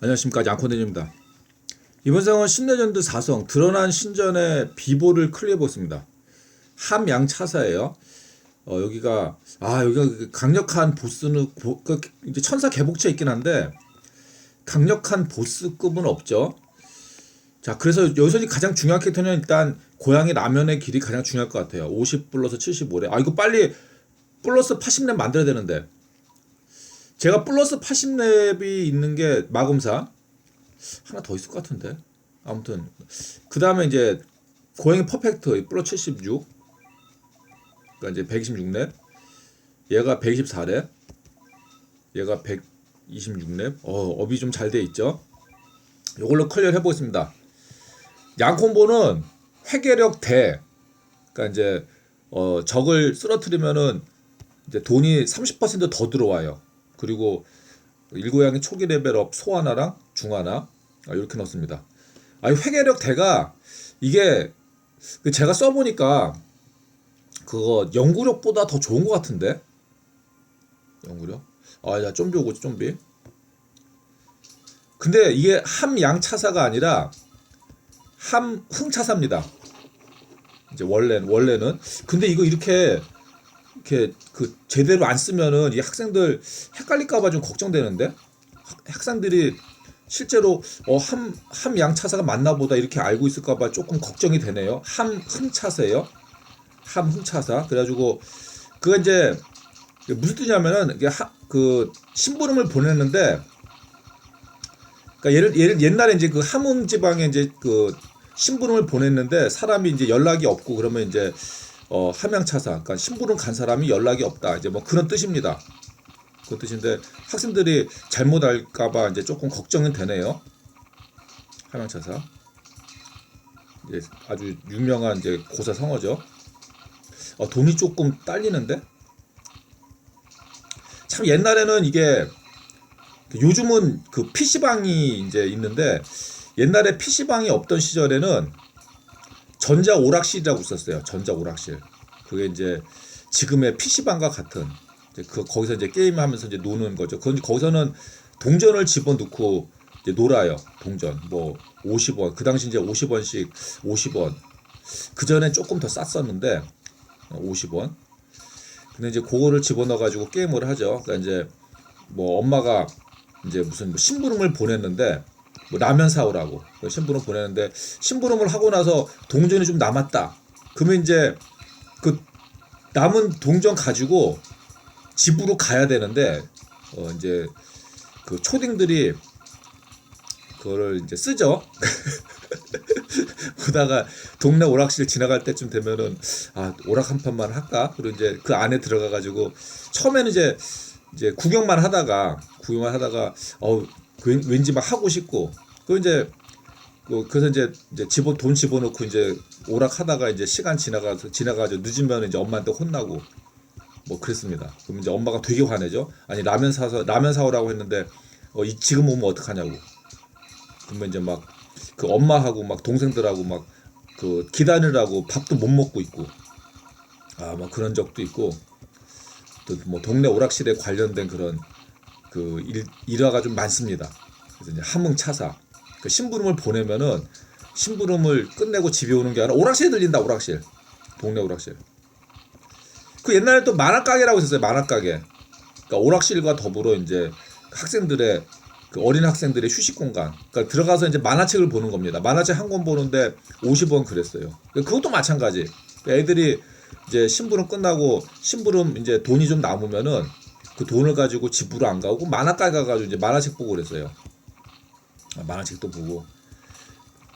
안녕하십니까 양코대입니다. 이번 상은 신내전드 4성 드러난 신전의 비보를 클리어 보습니다. 함양 차사예요. 어, 여기가 아 여기가 그 강력한 보스는 보, 그, 이제 천사 개복체 있긴 한데 강력한 보스급은 없죠. 자 그래서 여기서 가장 중요한 캐릭터는 일단 고양이 라면의 길이 가장 중요할 것 같아요. 50 플러스 75래. 아 이거 빨리 플러스 80렙 만들어야 되는데 제가 플러스 80렙이 있는 게 마검사. 하나 더 있을 것 같은데. 아무튼. 그 다음에 이제 고양이 퍼펙트 플러스 76 그러니까 이제 126렙. 얘가 124렙. 얘가 126렙. 어 업이 좀 잘 돼 있죠? 요걸로 클리어 해보겠습니다. 양콤보는 회계력 대. 그러니까 이제 어 적을 쓰러뜨리면은 이제 돈이 30%더 들어와요 그리고 일고양이 초기 레벨업 소 하나랑 중 하나 아, 이렇게 넣습니다. 아니 회계력 대가 이게 그 제가 써보니까 그거 연구력보다 더 좋은 것 같은데 연구력? 아 야 좀비 오고 좀비. 근데 이게 함양 차사가 아니라 함흥 차사입니다. 이제 원래 원래는 근데 이거 이렇게 이렇게 그 제대로 안 쓰면은 이 학생들 헷갈릴까봐 좀 걱정되는데 학- 학생들이 실제로 어 함 함양 차사가 맞나 보다 이렇게 알고 있을까봐 조금 걱정이 되네요. 함흥 차사예요. 함흥 차사. 그래가지고 그거 이제 무슨 뜻이냐면은 이게 하, 그 심부름을 보냈는데 그러니까 예를 예를 옛날에 이제 그 함흥 지방에 이제 그 심부름을 보냈는데 사람이 이제 연락이 없고 그러면 이제 어, 함양차사, 그러니까 심부름 간 사람이 연락이 없다. 이제 뭐 그런 뜻입니다. 그 뜻인데 학생들이 잘못 알까봐 이제 조금 걱정은 되네요. 함양차사. 이제 아주 유명한 이제 고사 성어죠. 어, 돈이 조금 딸리는데? 참 옛날에는 이게 요즘은 그 PC방이 이제 있는데 옛날에 PC방이 없던 시절에는 전자 오락실이라고 있었어요. 전자 오락실. 그게 이제 지금의 PC방과 같은 그 거기서 이제 게임하면서 이제 노는 거죠. 그 거기서는 동전을 집어넣고 이제 놀아요. 동전 뭐 50원. 그 당시 이제 50원씩 50원. 그 전에 조금 더 쌌었는데 50원. 근데 이제 그거를 집어넣어 가지고 게임을 하죠. 그러니까 이제 뭐 엄마가 이제 무슨 뭐 심부름을 보냈는데 뭐 라면 사오라고 그 심부름 보내는데 심부름을 하고 나서 동전이 좀 남았다. 그러면 이제 그 남은 동전 가지고 집으로 가야 되는데 어 이제 그 초딩들이 그거를 이제 쓰죠. 보다가 동네 오락실 지나갈 때쯤 되면은 아 오락 한 판만 할까? 그리고 이제 그 안에 들어가 가지고 처음에는 이제 이제 구경만 하다가 구경만 하다가 어 왠- 왠 지 막 하고 싶고 그 이제 그 그래서 이제 이제 집어 돈 집어넣고 이제 오락하다가 이제 시간 지나가서 지나가지고 늦으면 이제 엄마한테 혼나고 뭐 그랬습니다. 그럼 이제 엄마가 되게 화내죠. 아니 라면 사서 라면 사오라고 했는데 어, 이 지금 오면 어떡하냐고. 그러면 이제 막 그 엄마하고 막 동생들하고 막 그 기다리라고 밥도 못 먹고 있고 아막 그런 적도 있고 또 뭐 동네 오락실에 관련된 그런 그 일, 일화가 좀 많습니다. 그래서 이제 함흥차사. 그 심부름을 보내면은 심부름을 끝내고 집에 오는 게 아니라 오락실에 들린다 오락실. 동네 오락실. 그 옛날에 또 만화 가게라고 있었어요 만화 가게. 그러니까 오락실과 더불어 이제 학생들의 그 어린 학생들의 휴식 공간. 그러니까 들어가서 이제 만화책을 보는 겁니다. 만화책 한 권 보는데 50원 그랬어요. 그것도 마찬가지. 애들이 이제 심부름 끝나고 심부름 이제 돈이 좀 남으면은 그 돈을 가지고 집으로 안 가고 만화가게 가가지고 이제 만화책 보고 그랬어요. 아, 만화책도 보고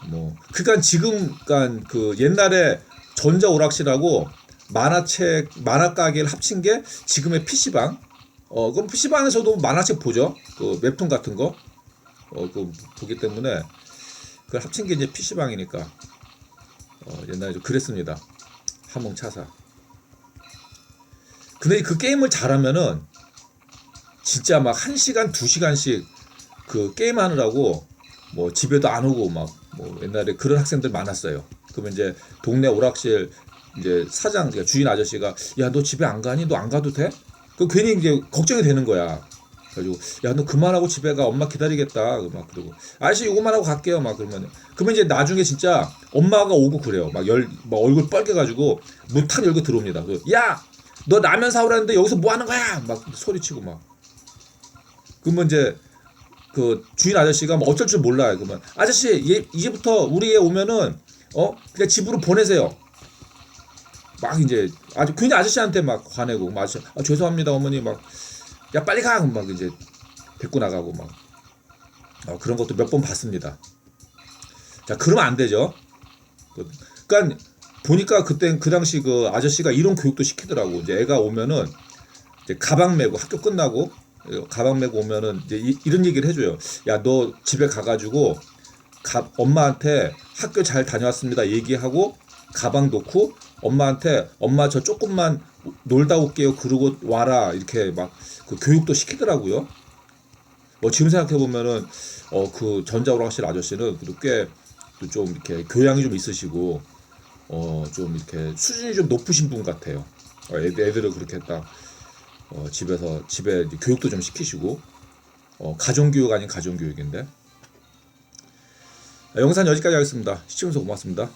뭐 그러니까 지금 그러니까 그 옛날에 전자 오락실하고 만화책 만화 가게를 합친 게 지금의 PC방. 어 그럼 PC방에서도 만화책 보죠. 그 웹툰 같은 거. 어그 보기 때문에 그 합친 게 이제 PC방이니까 어 옛날에 좀 그랬습니다. 함흥 차사. 근데 그 게임을 잘하면은 진짜 막한 시간 두 시간씩 그 게임 하느라고 뭐 집에도 안 오고 막 뭐 옛날에 그런 학생들 많았어요. 그러면 이제 동네 오락실 이제 사장 그러니까 주인 아저씨가 야 너 집에 안 가니? 너 안 가도 돼? 그 괜히 이제 걱정이 되는 거야. 그래가지고 야 너 그만하고 집에 가 엄마 기다리겠다 막 그러고 아저씨 이거만 하고 갈게요 막 그러면 그러면 이제 나중에 진짜 엄마가 오고 그래요 막 열 막 얼굴 빨개가지고 문 탁 열고 들어옵니다 야 너 라면 사오라는데 여기서 뭐 하는 거야 막 소리치고 막 그러면 이제 그 주인 아저씨가 뭐 어쩔 줄 몰라요 그러면 아저씨 얘 이제부터 우리 애 오면은 어 그냥 집으로 보내세요 막 이제 아주 그냥 아저씨한테 막 화내고 막 아저씨, 아, 죄송합니다 어머니 막 야 빨리 가! 막 이제 데리고 나가고 막 어, 그런 것도 몇 번 봤습니다. 자 그러면 안 되죠. 그- 그러니까 보니까 그때 그 당시 그 아저씨가 이런 교육도 시키더라고. 이제 애가 오면은 이제 가방 메고 학교 끝나고 어, 가방 메고 오면은 이제 이, 런 얘기를 해줘요. 야 너 집에 가가지고 가, 엄마한테 학교 잘 다녀왔습니다 얘기하고 가방 놓고 엄마한테 엄마 저 조금만 놀다 올게요 그러고 와라 이렇게 막 그 교육도 시키더라고요. 뭐 지금 생각해 보면은 어 그 전자오락실 아저씨는 그래도 꽤 좀 이렇게 교양이 좀 있으시고 어 좀 이렇게 수준이 좀 높으신 분 같아요. 어, 애, 애들을 그렇게 딱 어, 집에서 집에 교육도 좀 시키시고 어, 가정교육 아닌 가정교육인데 아, 영상 여기까지 하겠습니다. 시청해주셔서 고맙습니다.